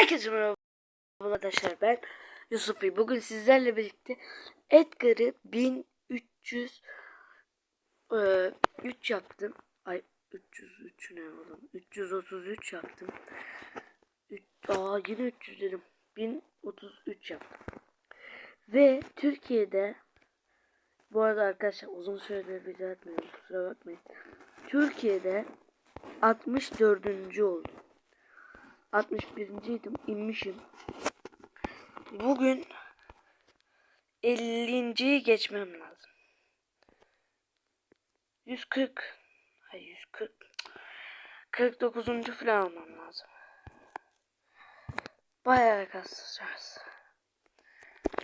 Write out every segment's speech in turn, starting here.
Herkese merhaba arkadaşlar ben Yusuf Bey. Bugün sizlerle birlikte Edgar'ı 1300 e, 3 yaptım. Ay 303 ne oğlum? 333 yaptım. Üç, aa yine 300 dedim. 1033 yaptım. Ve Türkiye'de bu arada arkadaşlar uzun süredir video atmıyorum kusura bakmayın. Türkiye'de 64. oldum. 61. idim inmişim. Bugün 50.yi geçmem lazım. 140 Ay 140 49. falan olmam lazım. Bayağı kasacağız.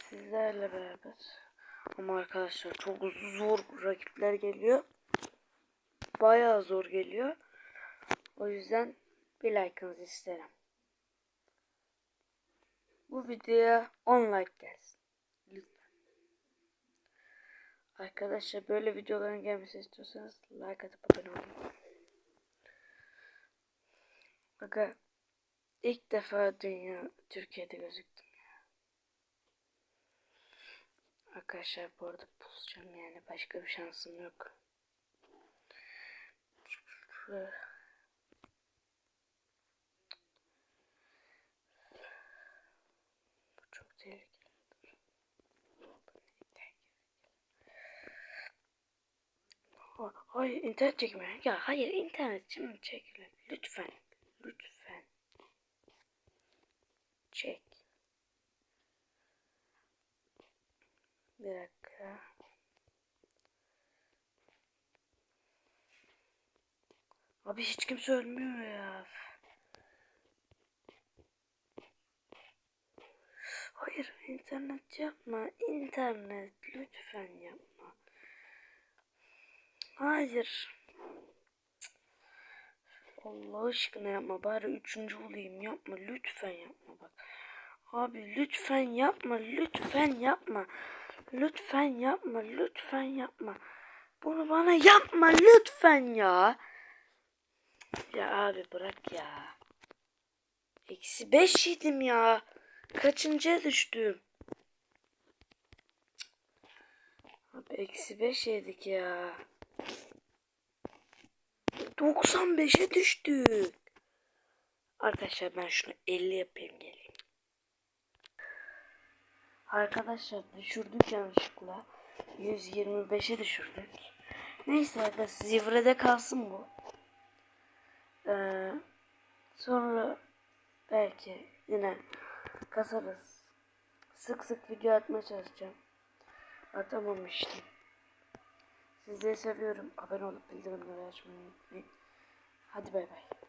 Sizlerle beraber. Ama arkadaşlar çok zor rakipler geliyor. Bayağı zor geliyor. O yüzden bir like'ınızı isterim. Bu videoya 10 like gelsin. Lütfen. Arkadaşlar böyle videoların gelmesi istiyorsanız like atıp abone olun. Aga ilk defa dünya Türkiye'de gözüktüm ya. Arkadaşlar bu arada pusacağım yani başka bir şansım yok. Şöyle. Tehlikeli. Aa, Hayır internet çekme. Ya hayır internet şimdi çekme. Lütfen. Lütfen. Çek. Bir dakika. Abi hiç kimse ölmüyor ya. Hayır internet yapma. İnternet lütfen yapma. Hayır. Allah aşkına yapma. Bari üçüncü olayım. Yapma. Lütfen yapma bak. Abi lütfen yapma. Lütfen yapma. Lütfen yapma. Lütfen yapma. Bunu bana yapma lütfen ya. Ya abi bırak ya. Eksi beş yedim ya. Kaçıncıya düştüm? Abi eksi beş yedik ya. 95'e düştük. Arkadaşlar ben şunu 50 yapayım geleyim. Arkadaşlar düşürdük yanlışlıkla. 125'e düşürdük. Neyse arkadaşlar zivrede kalsın bu. Ee, sonra belki yine kasarız. Sık sık video atmaya çalışacağım. Atamamıştım. Sizleri seviyorum. Abone olup bildirimleri açmayı unutmayın. Hadi bay bay.